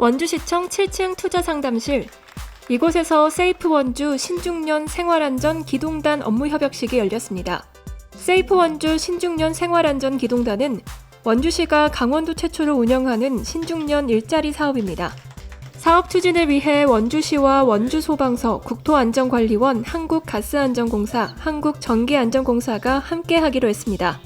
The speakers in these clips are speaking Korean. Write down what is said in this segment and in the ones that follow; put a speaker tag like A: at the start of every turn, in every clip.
A: 원주시청 7층 투자상담실. 이곳에서 세이프 원주 신중년 생활안전 기동단 업무협약식이 열렸습니다. 세이프 원주 신중년 생활안전 기동단은 원주시가 강원도 최초로 운영하는 신중년 일자리 사업입니다. 사업 추진을 위해 원주시와 원주소방서, 국토안전관리원, 한국가스안전공사, 한국전기안전공사가 함께하기로 했습니다.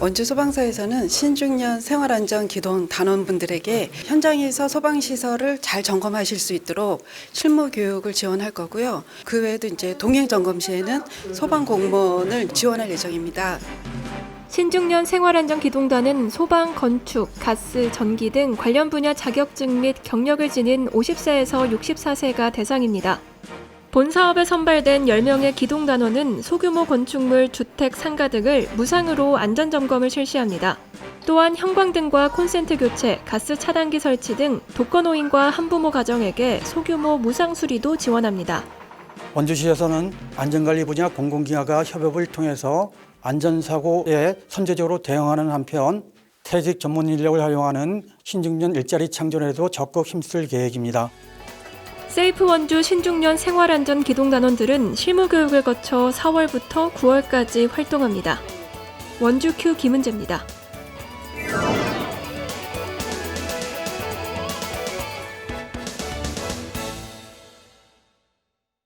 B: 원주 소방서에서는 신중년 생활안전 기동 단원분들에게 현장에서 소방 시설을 잘 점검하실 수 있도록 실무 교육을 지원할 거고요. 그 외에도 이제 동행 점검 시에는 소방 공무원을 지원할 예정입니다.
A: 신중년 생활안전 기동단은 소방, 건축, 가스, 전기 등 관련 분야 자격증 및 경력을 지닌 50세에서 64세가 대상입니다. 본 사업에 선발된 10명의 기동단원은 소규모 건축물, 주택, 상가 등을 무상으로 안전점검을 실시합니다. 또한 형광등과 콘센트 교체, 가스 차단기 설치 등 독거노인과 한부모 가정에게 소규모 무상 수리도 지원합니다.
C: 원주시에서는 안전관리 분야 공공기관과 협업을 통해서 안전사고에 선제적으로 대응하는 한편 퇴직 전문 인력을 활용하는 신중년 일자리 창조에도 적극 힘쓸 계획입니다.
A: 세이프 원주 신중년 생활안전 기동단원들은 실무교육을 거쳐 4월부터 9월까지 활동합니다. 원주 큐 김은재입니다.